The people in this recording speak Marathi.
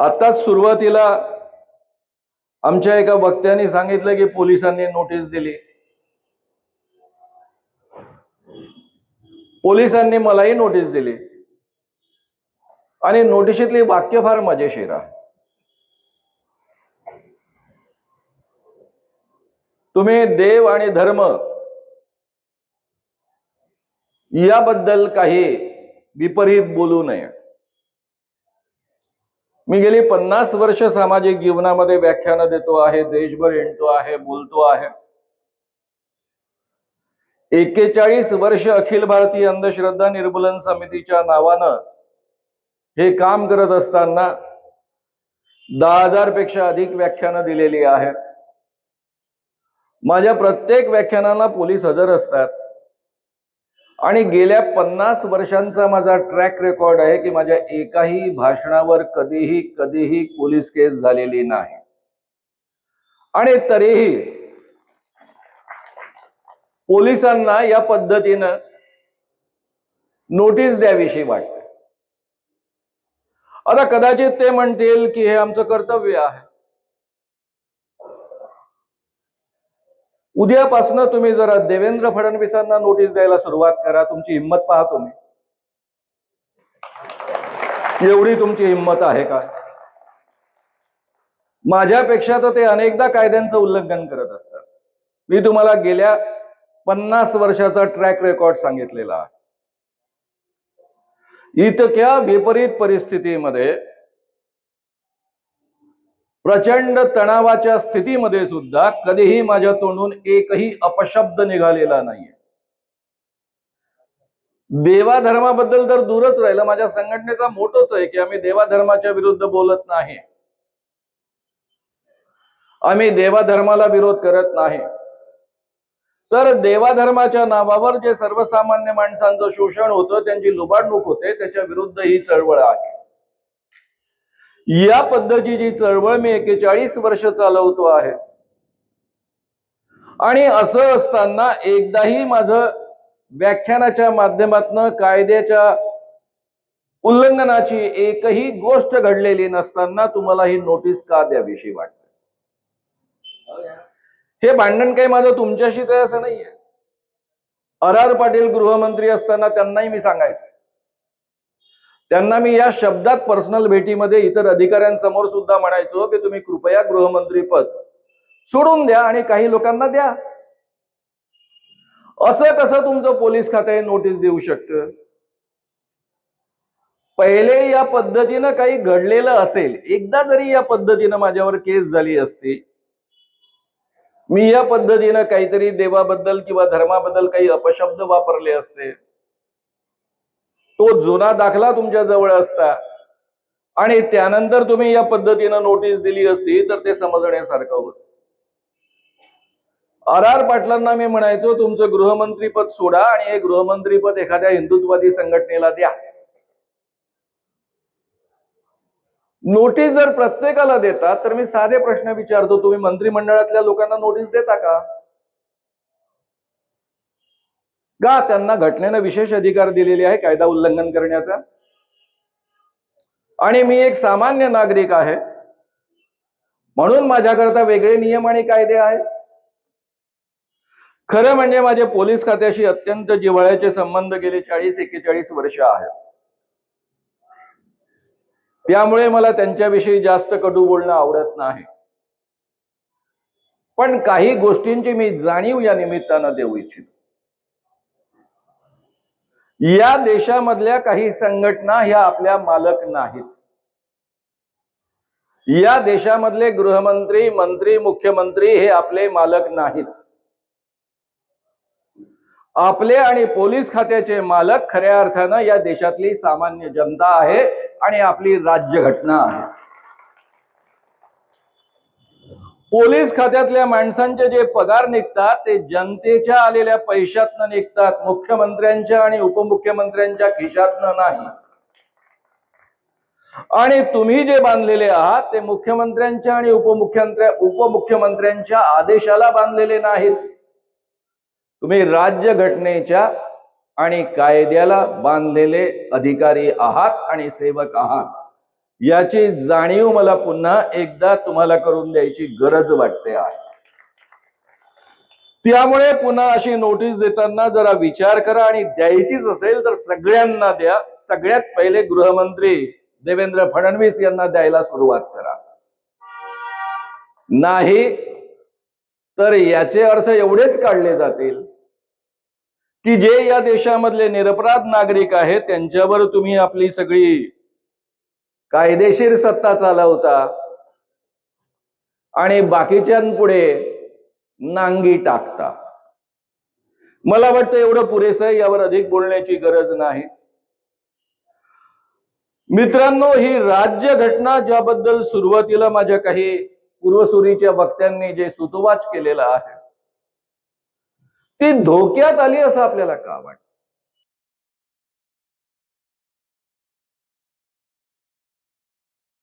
आताच सुरुवातीला आमच्या एका वक्त्याने सांगितलं की पोलिसांनी नोटीस दिली. पोलिसांनी मलाही नोटीस दिली. आणि नोटिशीतली वाक्य फार मजेशीर आहे. तुम्ही देव आणि धर्म याबद्दल काही विपरीत बोलू नये. मी गेली पन्नास वर्ष सामाजिक जीवनामध्ये व्याख्यानं देतो आहे देशभर हिंडतो आहे बोलतो आहे. एक्केचाळीस वर्ष अखिल भारतीय अंधश्रद्धा निर्मूलन समितीच्या नावानं हे काम करत असताना दहा हजारपेक्षा अधिक व्याख्यानं दिलेली आहेत. माझ्या प्रत्येक व्याख्यानाला पोलीस हजर असतात. आणि गेल्या पन्नास वर्षांचा माझा ट्रॅक रेकॉर्ड आहे की माझ्या एकाही भाषणावर कधीही कधीही पोलीस केस झालेली नाही. आणि तरीही पोलिसांना या पद्धतीनं नोटीस द्याविषयी वाटते. आता कदाचित ते म्हणतील की हे आमचं कर्तव्य आहे. उद्यापासून तुम्ही जरा देवेंद्र फडणवीसांना नोटीस द्यायला सुरुवात करा तुमची हिंमत पहा तुम्ही. एवढी तुमची हिंमत आहे का? माझ्यापेक्षा तर ते अनेकदा कायद्यांचं उल्लंघन करत असतात. मी तुम्हाला गेल्या पन्नास वर्षाचा ट्रॅक रेकॉर्ड सांगितलेला आहे. इतक्या विपरीत परिस्थितीमध्ये प्रचंड तणावाच्या स्थितीमध्ये सुद्धा कधीही माझ्या तोंडून एकही अपशब्द निघालेला नाहीये. देवाधर्माबद्दल तर दूरच राहिलं. माझ्या संघटनेचा मोठोच आहे की आम्ही देवाधर्माच्या विरुद्ध बोलत नाही. आम्ही देवाधर्माला विरोध करत नाही. तर देवाधर्माच्या नावावर जे सर्वसामान्य माणसांचं शोषण होतं त्यांची लुबाडणूक होते त्याच्या विरुद्ध ही चळवळ आहे. या पद्धतीची चळवळ मी एकेचाळीस वर्ष चालवतो आहे. आणि असं असताना एकदाही माझं व्याख्यानाच्या माध्यमातनं कायद्याच्या उल्लंघनाची एकही गोष्ट घडलेली नसताना तुम्हाला ही नोटीस का द्याविषयी वाटते? हे भांडण काही माझं तुमच्याशीच आहे असं नाहीये. आर आर पाटील गृहमंत्री असताना त्यांनाही मी सांगायचं त्यांना मी या शब्दात पर्सनल भेटीमध्ये इतर अधिकाऱ्यांसमोर सुद्धा म्हणायचो की तुम्ही कृपया गृहमंत्री पद सोडून द्या आणि काही लोकांना द्या. असं कसं तुमचं पोलीस खाते नोटीस देऊ शकतं? पहिले या पद्धतीनं काही घडलेलं असेल एकदा जरी या पद्धतीनं माझ्यावर केस झाली असती मी या पद्धतीनं काहीतरी देवाबद्दल किंवा धर्माबद्दल काही अपशब्द वापरले असते तो जुना दाखला तुमच्या जवळ असता. आणि त्यानंतर तुम्ही या पद्धतीनं नोटीस दिली असती तर ते समजण्यासारखं होत. आर आर पाटलांना मी म्हणायचो तुमचं गृहमंत्रीपद सोडा आणि हे गृहमंत्रीपद एखाद्या हिंदुत्ववादी संघटनेला द्या. नोटीस जर प्रत्येकाला देतात तर मी साधे प्रश्न विचारतो तुम्ही मंत्रिमंडळातल्या लोकांना नोटीस देता का? का त्यांना घटनेनं विशेष अधिकार दिलेले आहे कायदा उल्लंघन करण्याचा? आणि मी एक सामान्य नागरिक आहे. म्हणून माझ्याकरता वेगळे नियम आणि कायदे आहेत. खरं म्हणजे माझे पोलीस खात्याशी अत्यंत जिव्हाळ्याचे संबंध गेले चाळीस एक्केचाळीस वर्ष आहेत त्यामुळे मला त्यांच्याविषयी जास्त कडू बोलणं आवडत नाही. पण काही गोष्टींची मी जाणीव या निमित्तानं देऊ इच्छितो. या देशामधल्या काही संघटना ह्या आपल्या मालक नाहीत. या देशामधले गृहमंत्री मंत्री मुख्यमंत्री हे आपले मालक नाहीत. आपले आणि पोलीस खात्याचे मालक खऱ्या अर्थानं या देशातली सामान्य जनता आहे आणि आपली राज्यघटना आहे. पोलीस खात्यातल्या माणसांचे जे पगार निघतात ते जनतेच्या आलेल्या पैशातनं निघतात मुख्यमंत्र्यांच्या आणि उपमुख्यमंत्र्यांच्या खिशातनं नाही. आणि तुम्ही जे बांधलेले आहात ते मुख्यमंत्र्यांच्या आणि उपमुख्यमंत्र्या उपमुख्यमंत्र्यांच्या आदेशाला बांधलेले नाहीत. तुम्ही राज्य घटनेच्या आणि कायद्याला बांधलेले अधिकारी आहात आणि सेवक आहात. याची जाणीव मला पुन्हा एकदा तुम्हाला करून द्यायची गरज वाटते आहे. त्यामुळे पुन्हा अशी नोटीस देताना जरा विचार करा आणि द्यायचीच असेल तर सगळ्यांना द्या. सगळ्यात पहिले गृहमंत्री देवेंद्र फडणवीस यांना द्यायला सुरुवात करा. नाही तर याचे अर्थ एवढेच काढले जातील की जे या देशामधले निरपराध नागरिक आहेत त्यांच्यावर तुम्ही आपली सगळी कायदेशीर सत्ता चालवता. आणि बाकीच्यांपुढे नांगी टाकता. मला वाटतं एवढं पुरेसं आहे यावर अधिक बोलण्याची गरज नाही. मित्रांनो ही राज्य घटना ज्याबद्दल सुरुवातीला माझ्या काही पूर्वसुरीच्या वक्त्यांनी जे सुतोवाच केलेलं आहे ती धोक्यात आली असं आपल्याला का वाटतं?